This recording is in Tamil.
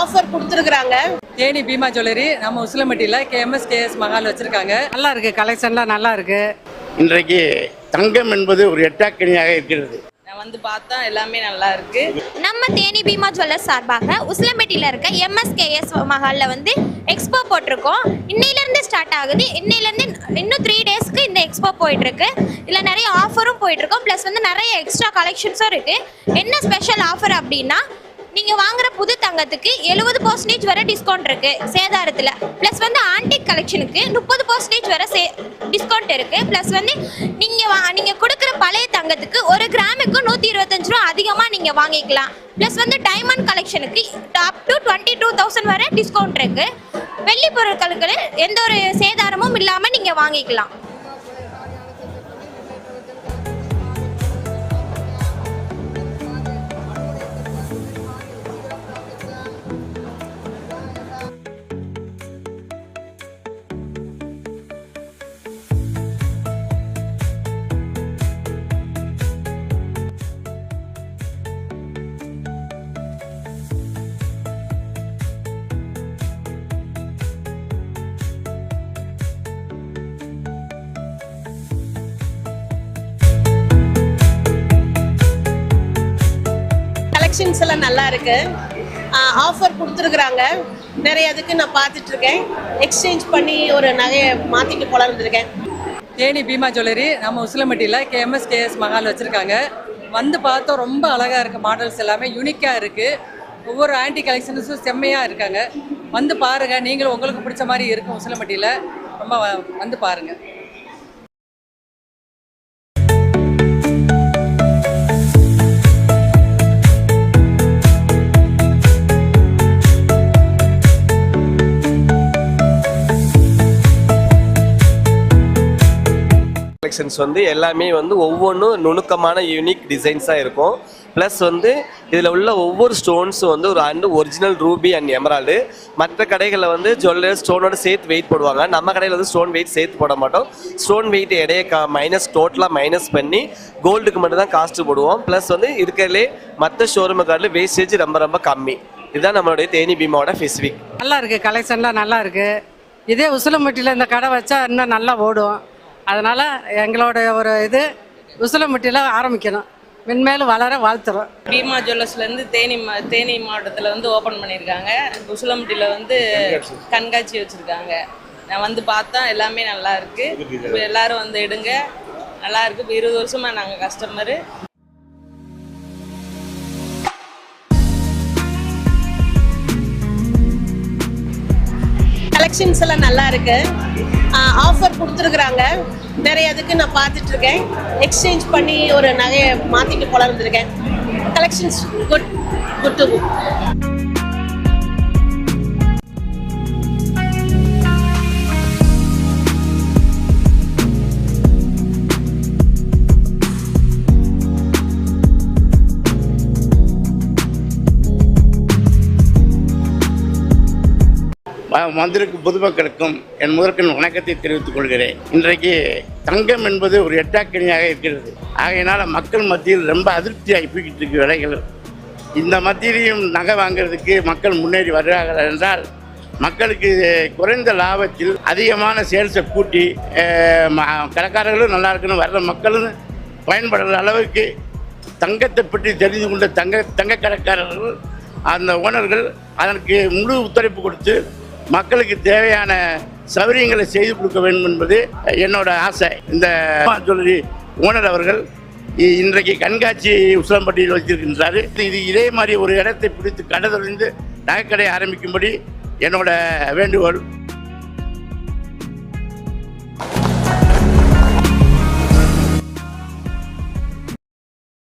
ஆஃபர் கொடுத்துருக்குறாங்க. தேனி பீமா ஜுவல்லரி நம்ம உசிலம்பட்டியில் கேஎம்எஸ் கேஎஸ் மஹால் வச்சிருக்காங்க. நல்லா இருக்கு கலெக்ஷன்லாம் நல்லா இருக்கு. இன்றைக்கு தங்கம் என்பது ஒரு எட்டாக்கணியாக இருக்கிறது. நான் வந்து பார்த்தா எல்லாமே நல்லா இருக்கு. நம்ம தேனி பீமா ஜுவல்லர்ஸ் சார்பாக உசிலம்பட்டியில் இருக்க எம்எஸ்கேஎஸ் மஹாலில் வந்து எக்ஸ்போ போட்டிருக்கோம். இன்னையிலேருந்து ஸ்டார்ட் ஆகுது. இன்னையிலேருந்து இன்னும் த்ரீ டேஸ்க்கு இந்த எக்ஸ்போ போயிட்டுருக்கு. இதில் நிறைய ஆஃபரும் போயிட்டுருக்கோம். ப்ளஸ் வந்து நிறைய எக்ஸ்ட்ரா கலெக்ஷன்ஸும் இருக்குது என்ன ஸ்பெஷல் ஆஃபர் அப்படின்னா நீங்கள் வாங்குற புது தங்கத்துக்கு எழுபது பர்சன்டேஜ் வரை டிஸ்கவுண்ட் இருக்குது சேதாரத்தில். ப்ளஸ் வந்து ஆன்டிக் கலெக்ஷனுக்கு முப்பது பர்சன்டேஜ் வரை சே டிஸ்கவுண்ட் இருக்குது ப்ளஸ் வந்து நீங்கள் வா நீங்கள் கொடுக்குற பழைய தங்கத்துக்கு ஒரு கிராமுக்கு நூற்றி இருபத்தஞ்சு ரூபா அதிகமாக நீங்கள் வாங்கிக்கலாம். ப்ளஸ் வந்து diamond கலெக்ஷனுக்கு up to twenty two thousand வரை டிஸ்கவுண்ட் இருக்குது வெள்ளி பொருட்களுக்கு எந்த ஒரு சேதாரமும் இல்லாமல் நீங்கள் வாங்கிக்கலாம். கலெக்ஷன்ஸ் எல்லாம் நல்லா இருக்கு. ஆஃபர் கொடுத்துருக்குறாங்க. நிறைய இதுக்கு நான் பார்த்துட்டு இருக்கேன் எக்ஸ்சேஞ்ச் பண்ணி ஒரு நகையை மாற்றிட்டு போலான்னு இருக்கேன் தேனி பீமா ஜுவல்லரி நம்ம உசிலம்பட்டியில் கேஎம்எஸ் கேஎஸ் மஹால் வச்சிருக்காங்க. வந்து பார்த்தோம் ரொம்ப அழகாக இருக்கு மாடல்ஸ் எல்லாமே. யூனிக்காக இருக்கு. ஒவ்வொரு ஆன்டி கலெக்ஷன்ஸும் செம்மையாக இருக்காங்க. வந்து பாருங்க. நீங்களும் உங்களுக்கு பிடிச்ச மாதிரி இருக்கும் உசிலம்பட்டியில். ரொம்ப வந்து பாருங்கள் கலெக்ஷன்ஸ் வந்து எல்லாமே வந்து ஒவ்வொன்றும் நுணுக்கமான யூனிக் டிசைன்ஸாக இருக்கும். ப்ளஸ் வந்து இதில் உள்ள ஒவ்வொரு ஸ்டோன்ஸும் வந்து ஒரு and original ruby and emerald மற்ற கடைகளில் வந்து ஜுவல்லர் ஸ்டோனோட சேர்த்து வெயிட் போடுவாங்க. நம்ம கடையில் வந்து ஸ்டோன் வெயிட் சேர்த்து போட மாட்டோம். ஸ்டோன் வெயிட் இடையே மைனஸ் டோட்டலாக மைனஸ் பண்ணி கோல்டுக்கு மட்டும் தான் காஸ்ட்டு போடுவோம். ப்ளஸ் வந்து இருக்கிறதுலே மற்ற ஷோரூமு கார்டில் வேஸ்டேஜ் ரொம்ப ரொம்ப கம்மி. இதுதான் நம்மளுடைய தேனி பீமாவோட ஃபெசிஃபிக் நல்லா இருக்குது கலெக்ஷன்லாம் நல்லா இருக்குது இதே உசிலம்பட்டியில் இந்த கடை வச்சா இன்னும் நல்லா ஓடும். அதனால் எங்களோட ஒரு இது உசிலம்பட்டியில் ஆரம்பிக்கணும். மென்மேலும் வளர வாழ்த்துறோம். பீமா ஜுவல்லர்ஸ்லேருந்து தேனி மா- தேனி மாவட்டத்தில் வந்து ஓப்பன் பண்ணியிருக்காங்க. உசிலம்பட்டியில் வந்து கண்காட்சி வச்சுருக்காங்க. நான் வந்து பார்த்தா எல்லாமே நல்லா இருக்குது எல்லோரும் எல்லாரும் வந்து எடுங்க. நல்லா இப்போ இருபது வருஷமாக நாங்கள் கஸ்டமரு கலெக்ஷன்ஸ் எல்லாம் நல்லா இருக்கு. ஆஃபர் கொடுத்துருக்குறாங்க. நிறைய இதுக்கு நான் பார்த்துட்டு இருக்கேன் எக்ஸ்சேஞ்ச் பண்ணி ஒரு நகையை மாற்றிட்டு போலான்னு இருக்கேன் collections good good to good வந்திருக்கும் பொதுமக்களுக்கும் என் முதற்கன் வணக்கத்தை தெரிவித்துக் கொள்கிறேன். இன்றைக்கு தங்கம் என்பது ஒரு எட்டாக்கணியாக இருக்கிறது. ஆகையினால் மக்கள் மத்தியில் ரொம்ப அதிருப்தியாகி போய்கிட்டு இருக்கு விலைகள். இந்த மத்தியிலையும் நகை வாங்குறதுக்கு மக்கள் முன்னேறி வருகிறார்கள் என்றால் மக்களுக்கு குறைந்த லாபத்தில் அதிகமான சேல்ஸை கூட்டி கடைக்காரர்களும் நல்லா இருக்கணும் வர்ற மக்களும் பயன்படுற அளவுக்கு தங்கத்தை பற்றி தெரிந்து கொண்ட தங்க தங்க கடைக்காரர்கள் அந்த ஓனர்கள் அதற்கு முழு ஒத்துழைப்பு கொடுத்து மக்களுக்கு தேவையான சௌகரியங்களை செய்து கொடுக்க வேண்டும் என்பது என்னோட ஆசை. இந்த ஜுவல்லரி ஓனர் அவர்கள் இன்றைக்கு கண்காட்சி உசிலம்பட்டியில் வைத்திருக்கின்றார் இது இதே மாதிரி ஒரு இடத்தை பிடித்து கடை தொழிந்து நகைக்கடை ஆரம்பிக்கும்படி என்னோட வேண்டுகோள்.